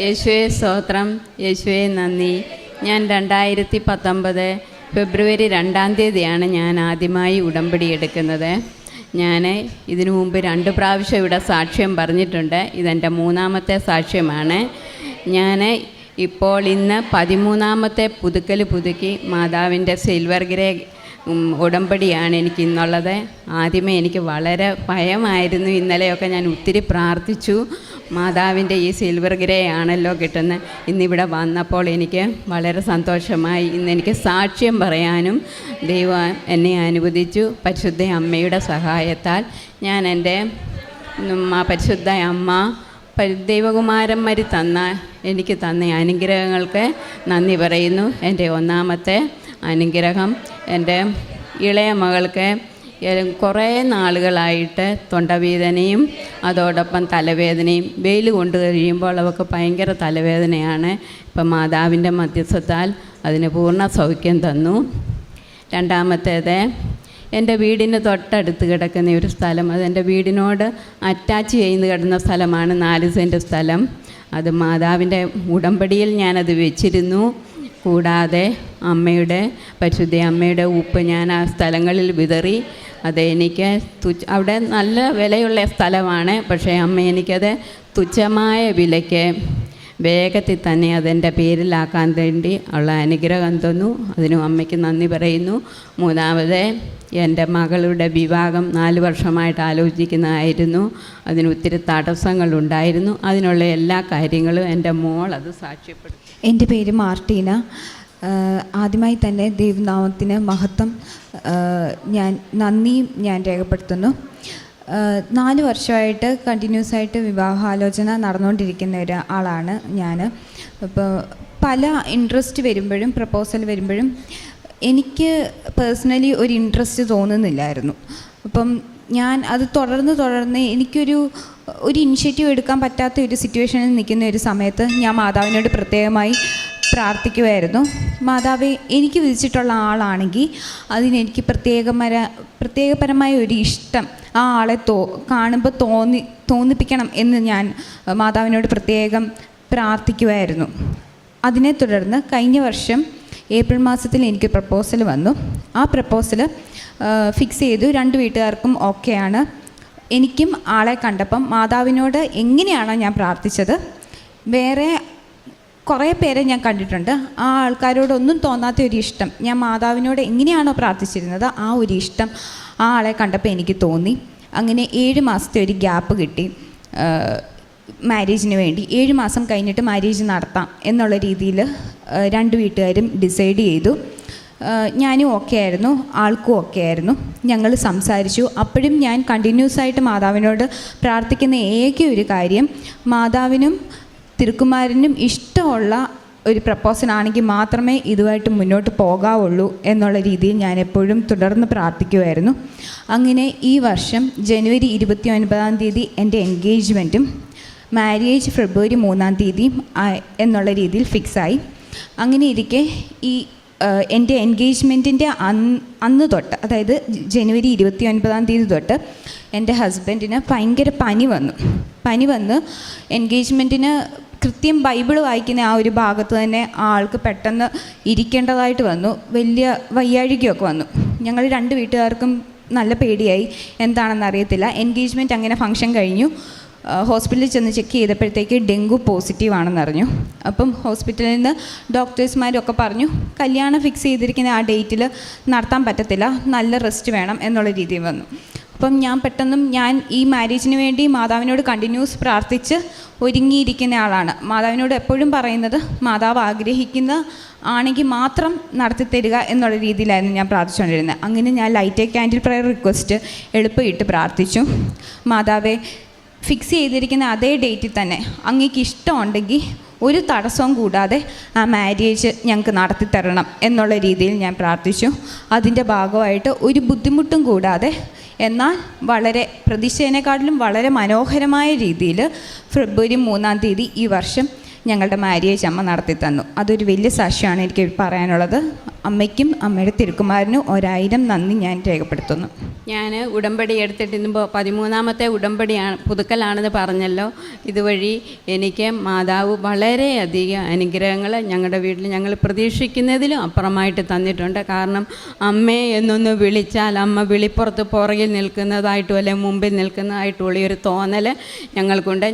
യേശുവെ സ്തോത്രം. യേശുവെ നന്ദി. ഞാൻ രണ്ടായിരത്തി പത്തൊമ്പത് ഫെബ്രുവരി രണ്ടാം തീയതിയാണ് ഞാൻ ആദ്യമായി ഉടമ്പടി എടുക്കുന്നത്. ഞാൻ ഇതിനു മുമ്പ് രണ്ട് പ്രാവശ്യം ഇവിടെ സാക്ഷ്യം പറഞ്ഞിട്ടുണ്ട്. ഇതെന്റെ മൂന്നാമത്തെ സാക്ഷ്യമാണ്. ഞാൻ ഇപ്പോൾ ഇന്ന് പതിമൂന്നാമത്തെ പുതുക്കൽ പുതുക്കി മാതാവിന്റെ സിൽവർ ഗ്രേ ഉടമ്പടിയാണ് എനിക്ക് ഇന്നുള്ളത്. ആദ്യമേ എനിക്ക് വളരെ ഭയമായിരുന്നു. ഇന്നലെയൊക്കെ ഞാൻ ഒത്തിരി പ്രാർത്ഥിച്ചു. മാതാവിന്റെ ഈ സിൽവർ ഗ്രേ ആണല്ലോ കിട്ടുന്നത്. ഇന്നിവിടെ വന്നപ്പോൾ എനിക്ക് വളരെ സന്തോഷമായി. ഇന്ന് എനിക്ക് സാക്ഷ്യം പറയാനും ദൈവം എന്നെ അനുവദിച്ചു. പരിശുദ്ധ അമ്മയുടെ സഹായത്താൽ ഞാൻ എന്റെ പരിശുദ്ധ അമ്മ ദൈവകുമാരന്മാരി തന്ന എനിക്ക് തന്ന അനുഗ്രഹങ്ങൾക്ക് നന്ദി പറയുന്നു. എന്റെ ഒന്നാമത്തെ അനുഗ്രഹം എന്റെ ഇളയ മകൾക്ക് കുറേ നാളുകളായിട്ട് തൊണ്ടവേദനയും അതോടൊപ്പം തലവേദനയും വെയിൽ കൊണ്ട് കഴിയുമ്പോൾ അവൾക്ക് ഭയങ്കര തലവേദനയാണ്. ഇപ്പം മാതാവിന്റെ മധ്യസ്ഥത്താൽ അതിന് പൂർണ സൗഖ്യം തന്നു. രണ്ടാമത്തേത് എന്റെ വീടിന് തൊട്ടടുത്ത് കിടക്കുന്ന ഒരു സ്ഥലം അത് എന്റെ വീടിനോട് അറ്റാച്ച് ചെയ്ത് കിടന്ന സ്ഥലമാണ് നാല് സെന്റ് സ്ഥലം. അത് മാതാവിന്റെ ഉടമ്പടിയിൽ ഞാനത് വെച്ചിരുന്നു. കൂടാതെ അമ്മയുടെ പരിശുദ്ധ അമ്മയുടെ ഉപ്പ് ഞാൻ ആ സ്ഥലങ്ങളിൽ വിതറി. അത് എനിക്ക് അവിടെ നല്ല വിലയുള്ള സ്ഥലമാണ് പക്ഷേ അമ്മ എനിക്കത് തുച്ഛമായ വിലയ്ക്ക് വേഗത്തിൽ തന്നെ അതെന്റെ പേരിലാക്കാൻ വേണ്ടി ഉള്ള അനുഗ്രഹം തന്നു. അതിനും അമ്മയ്ക്ക് നന്ദി പറയുന്നു. മൂന്നാമത് എന്റെ മകളുടെ വിവാഹം നാല് വർഷമായിട്ട് ആലോചിക്കുന്നതായിരുന്നു. അതിന് ഒത്തിരി തടസ്സങ്ങളുണ്ടായിരുന്നു. അതിനുള്ള എല്ലാ കാര്യങ്ങളും എന്റെ മോൾ അത് സാക്ഷ്യപ്പെടുത്തി. എന്റെ പേര് മാർട്ടീന. ആദ്യമായി തന്നെ ദൈവനാമത്തിന് മഹത്വം ഞാൻ നന്ദിയും ഞാൻ രേഖപ്പെടുത്തുന്നു. നാല് വർഷമായിട്ട് കണ്ടിന്യൂസ് ആയിട്ട് വിവാഹാലോചന നടന്നുകൊണ്ടിരിക്കുന്ന ഒരാളാണ് ഞാൻ അപ്പോൾ പല ഇൻട്രസ്റ്റ് വരുമ്പോഴും പ്രപ്പോസൽ വരുമ്പോഴും എനിക്ക് പേഴ്സണലി ഒരു ഇൻട്രസ്റ്റ് തോന്നുന്നില്ലായിരുന്നു. അപ്പം ഞാൻ അത് തുടർന്ന് തുടർന്ന് എനിക്കൊരു ഒരു ഇനിഷ്യേറ്റീവ് എടുക്കാൻ പറ്റാത്ത ഒരു സിറ്റുവേഷനിൽ നിൽക്കുന്ന ഒരു സമയത്ത് ഞാൻ മാതാവിനോട് പ്രത്യേകമായി പ്രാർത്ഥിക്കുമായിരുന്നു മാതാവെ എനിക്ക് വിധിച്ചിട്ടുള്ള ആളാണെങ്കിൽ അതിനെനിക്ക് പ്രത്യേകമര പ്രത്യേകപരമായ ഒരു ഇഷ്ടം ആ ആളെ തോ കാണുമ്പോൾ തോന്നി തോന്നിപ്പിക്കണം എന്ന് ഞാൻ മാതാവിനോട് പ്രത്യേകം പ്രാർത്ഥിക്കുമായിരുന്നു അതിനെ തുടർന്ന് കഴിഞ്ഞ വർഷം ഏപ്രിൽ മാസത്തിൽ എനിക്ക് പ്രപ്പോസൽ വന്നു. ആ പ്രപ്പോസൽ ഫിക്സ് ചെയ്തു. രണ്ട് വീട്ടുകാർക്കും ഓക്കെയാണ്. എനിക്കും ആളെ കണ്ടപ്പം മാതാവിനോട് എങ്ങനെയാണോ ഞാൻ പ്രാർത്ഥിച്ചത്. വേറെ കുറേ പേരെ ഞാൻ കണ്ടിട്ടുണ്ട്. ആ ആൾക്കാരോടൊന്നും തോന്നാത്ത ഒരു ഇഷ്ടം. ഞാൻ മാതാവിനോട് എങ്ങനെയാണോ പ്രാർത്ഥിച്ചിരുന്നത് ആ ഒരു ഇഷ്ടം ആ ആളെ കണ്ടപ്പോൾ എനിക്ക് തോന്നി. അങ്ങനെ ഏഴ് മാസത്തെ ഒരു ഗ്യാപ്പ് കിട്ടി. മാരേജിന് വേണ്ടി. ഏഴ് മാസം കഴിഞ്ഞിട്ട് മാരേജ് നടത്താം എന്നുള്ള രീതിയിൽ രണ്ട് വീട്ടുകാരും ഡിസൈഡ് ചെയ്തു. ഞാനും ഓക്കെ ആയിരുന്നു ആൾക്കും ഓക്കെ ആയിരുന്നു. ഞങ്ങൾ സംസാരിച്ചു. അപ്പോഴും ഞാൻ കണ്ടിന്യൂസ് ആയിട്ട് മാതാവിനോട് പ്രാർത്ഥിക്കുന്ന ഏക ഒരു കാര്യം മാതാവിനും തിരുക്കുമാരനും ഇഷ്ടമുള്ള ഒരു പ്രപ്പോസൽ ആണെങ്കിൽ മാത്രമേ ഇതുമായിട്ട് മുന്നോട്ട് പോകാവുള്ളൂ എന്നുള്ള രീതിയിൽ ഞാൻ എപ്പോഴും തുടർന്ന് പ്രാർത്ഥിക്കുമായിരുന്നു അങ്ങനെ ഈ വർഷം ജനുവരി ഇരുപത്തി ഒൻപതാം തീയതി എന്റെ എൻഗേജ്മെന്റും മാരേജ് ഫെബ്രുവരി മൂന്നാം തീയതി എന്നുള്ള രീതിയിൽ ഫിക്സായി. അങ്ങനെ ഇരിക്കെ ഈ എന്റെ എൻഗേജ്മെന്റിന്റെ അന്ന് അന്ന് തൊട്ട് അതായത് ജനുവരി ഇരുപത്തി ഒൻപതാം തീയതി തൊട്ട് എന്റെ ഹസ്ബൻഡിന് ഭയങ്കര പനി വന്നു. പനി വന്ന് എൻഗേജ്മെന്റിന് കൃത്യം ബൈബിൾ വായിക്കുന്ന ആ ഒരു ഭാഗത്ത് തന്നെ ആ ആൾക്ക് പെട്ടെന്ന് ഇരിക്കേണ്ടതായിട്ട് വന്നു. വലിയ വയ്യാഴികയൊക്കെ വന്നു. ഞങ്ങൾ രണ്ട് വീട്ടുകാർക്കും നല്ല പേടിയായി. എന്താണെന്ന് അറിയത്തില്ല. എൻഗേജ്മെന്റ് അങ്ങനെ ഫംഗ്ഷൻ കഴിഞ്ഞു. ഹോസ്പിറ്റലിൽ ചെന്ന് ചെക്ക് ചെയ്തപ്പോഴത്തേക്ക് ഡെങ്കു പോസിറ്റീവ് ആണെന്ന് അറിഞ്ഞു. അപ്പം ഹോസ്പിറ്റലിൽ നിന്ന് ഡോക്ടേഴ്സ്മാരൊക്കെ പറഞ്ഞു കല്യാണം ഫിക്സ് ചെയ്തിരിക്കുന്ന ആ ഡേറ്റിൽ നടത്താൻ പറ്റത്തില്ല. നല്ല റെസ്റ്റ് വേണം എന്നുള്ള രീതിയിൽ വന്നു. അപ്പം ഞാൻ പെട്ടെന്നും ഞാൻ ഈ മാരേജിന് വേണ്ടി മാതാവിനോട് കണ്ടിന്യൂസ് പ്രാർത്ഥിച്ച് ഒരുങ്ങിയിരിക്കുന്ന ആളാണ്. മാതാവിനോട് എപ്പോഴും പറയുന്നത് മാതാവ് ആഗ്രഹിക്കുന്ന ആണെങ്കിൽ മാത്രം നടത്തി തരിക എന്നുള്ള രീതിയിലായിരുന്നു ഞാൻ പ്രാർത്ഥിച്ചുകൊണ്ടിരുന്നത്. അങ്ങനെ ഞാൻ ലൈറ്റ് ക്യാൻഡിൽ പ്രയർ റിക്വസ്റ്റ് എളുപ്പമിട്ട് പ്രാർത്ഥിച്ചു. മാതാവെ ഫിക്സ് ചെയ്തിരിക്കുന്ന അതേ ഡേറ്റിൽ തന്നെ അങ്ങേക്ക് ഇഷ്ടമുണ്ടെങ്കിൽ ഒരു തടസ്സവും കൂടാതെ ആ മാരേജ് ഞങ്ങൾക്ക് നടത്തി തരണം എന്നുള്ള രീതിയിൽ ഞാൻ പ്രാർത്ഥിച്ചു. അതിന്റെ ഭാഗമായിട്ട് ഒരു ബുദ്ധിമുട്ടും കൂടാതെ എന്നാൽ വളരെ പ്രതീക്ഷേനേക്കാട്ടിലും വളരെ മനോഹരമായ രീതിയിൽ ഫെബ്രുവരി മൂന്നാം തീയതി ഈ വർഷം ഞങ്ങളുടെ മാര്യേജ് അമ്മ നടത്തി തന്നു. അതൊരു വലിയ സാക്ഷ്യമാണ് എനിക്ക് പറയാനുള്ളത്. അമ്മയ്ക്കും അമ്മയുടെ തിരുക്കുമാരനും ഒരായിരം നന്ദി ഞാൻ രേഖപ്പെടുത്തുന്നു. ഞാൻ ഉടമ്പടി എടുത്തിട്ട് ഇന്നിപ്പോൾ പതിമൂന്നാമത്തെ ഉടമ്പടിയാണ് പുതുക്കലാണെന്ന് പറഞ്ഞല്ലോ. ഇതുവഴി എനിക്ക് മാതാവ് വളരെയധികം അനുഗ്രഹങ്ങൾ ഞങ്ങളുടെ വീട്ടിൽ ഞങ്ങൾ പ്രതീക്ഷിക്കുന്നതിലും അപ്പുറമായിട്ട് തന്നിട്ടുണ്ട്. കാരണം അമ്മേ എന്നൊന്ന് വിളിച്ചാൽ അമ്മ വിളിപ്പുറത്ത് പുറകിൽ നിൽക്കുന്നതായിട്ടും അല്ലെങ്കിൽ മുമ്പിൽ നിൽക്കുന്നതായിട്ടുള്ള ഒരു തോന്നൽ ഞങ്ങൾക്കുണ്ട്.